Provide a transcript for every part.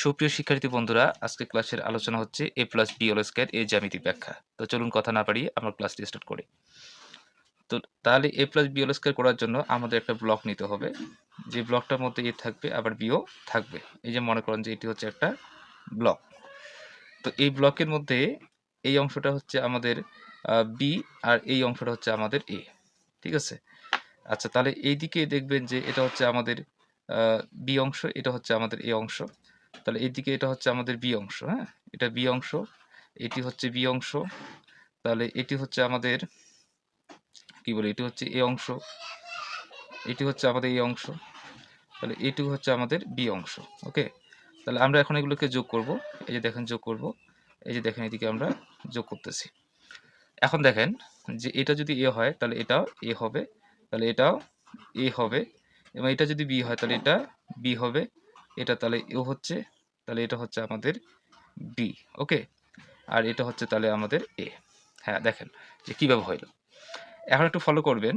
সুপ্রিয় শিক্ষার্থী বন্ধুরা, আজকে ক্লাসের আলোচনা হচ্ছে A plus B whole square এর জ্যামিতিক ব্যাখ্যা। তো চলুন কথা না পারিয়ে আমরা ক্লাসটি স্টার্ট করি। তো তাহলে A plus B whole square করার জন্য আমাদের একটা ব্লক নিতে হবে। যে ব্লকটার মধ্যে এ থাকবে, আবার বিও থাকবে। এই যে মনে করেন যে এটি হচ্ছে একটা ব্লক তো এই ব্লকের মধ্যে এই অংশটা হচ্ছে আমাদের বি আর এই অংশটা হচ্ছে আমাদের এ ঠিক আছে? আচ্ছা তাহলে এই দিকে দেখবেন যে এটা হচ্ছে আমাদের বি অংশ, এটা হচ্ছে আমাদের এ অংশ। তাহলে এইদিকে এটা হচ্ছে আমাদের বি অংশ হ্যাঁ? এটা বি অংশ, এটি হচ্ছে বি অংশ, তাহলে এটি হচ্ছে আমাদের, কি বলে, এটি হচ্ছে এ অংশ, এটি হচ্ছে আমাদের এই অংশ, তাহলে এটি হচ্ছে আমাদের বি অংশ, ওকে? তাহলে আমরা এখন এগুলোকে যোগ করব, এই যে দেখেন যোগ করব, এই যে দেখেন এদিকে আমরা যোগ করতেছি। এখন দেখেন যে এটা যদি এ হয়, তাহলে এটাও এ হবে, তাহলে এটাও এ হবে, এবং এটা যদি বি হয়, তাহলে এটা বি হবে এটা তাহলে এ হচ্ছে, তাহলে এটা হচ্ছে আমাদের বি ওকে আর এটা হচ্ছে তাহলে আমাদের এ হ্যাঁ দেখেন যে কীভাবে হইল। এখন একটু ফলো করবেন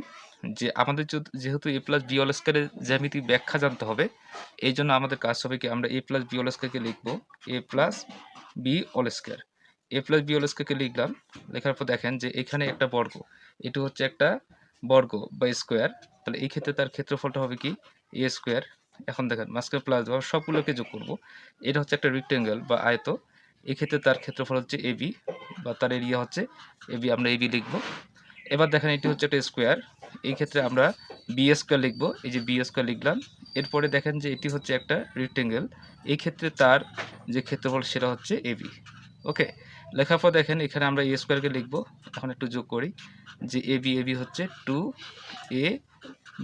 যে আমাদের যেহেতু এ প্লাস বি অলস্কারের জ্যামিতি ব্যাখ্যা জানতে হবে, এই জন্য আমাদের কাজ হবে কি, আমরা এ প্লাস বি অলস্কারকে লিখব A plus B whole square A plus B whole স্কোয়ারকে লিখলাম, লেখার পর দেখেন যে এখানে একটা বর্গ, এটি হচ্ছে একটা বর্গ বা স্কোয়ার তাহলে এই ক্ষেত্রে তার ক্ষেত্রফলটা হবে কি? এ স্কোয়ার এখন দেখেন মাঝখানে প্লাস দেওয়া সবগুলোকে যোগ করব। এটা হচ্ছে একটা রেক্টেঙ্গেল বা আয়ত। এক্ষেত্রে তার ক্ষেত্রফল হচ্ছে এবি বা তার এরিয়া হচ্ছে এবি আমরা এবি লিখব। এবার দেখেন এটি হচ্ছে একটা স্কোয়ার এই ক্ষেত্রে আমরা বি স্কোয়ার লিখব। এই যে বি স্কোয়ার লিখলাম। এরপরে দেখেন যে এটি হচ্ছে একটা রেক্টেঙ্গেল এই ক্ষেত্রে তার যে ক্ষেত্রফল সেটা হচ্ছে এবি ওকে লেখার পর দেখেন এখানে আমরা এ স্কোয়ারকে লিখব। এখন একটু যোগ করি যে এ বি এ বি হচ্ছে টু এ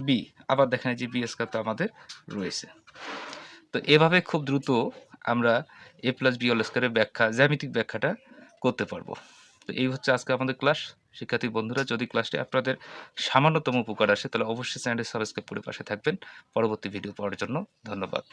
বি আবার দেখেন যে বি স্কোয়ার তো আমাদের রয়েছে। তো এভাবে খুব দ্রুত আমরা এ প্লাস বি অল স্কোয়ারের ব্যাখ্যা, জ্যামিতিক ব্যাখ্যাটা করতে পারব। তো এই হচ্ছে আজকে আমাদের ক্লাস শিক্ষার্থী বন্ধুরা, যদি ক্লাসটি আপনাদের সামান্যতম উপকার আসে, তাহলে অবশ্যই চ্যানেলটি সাবস্ক্রাইব করে পাশে থাকবেন। পরবর্তী ভিডিও পাওয়ার জন্য ধন্যবাদ।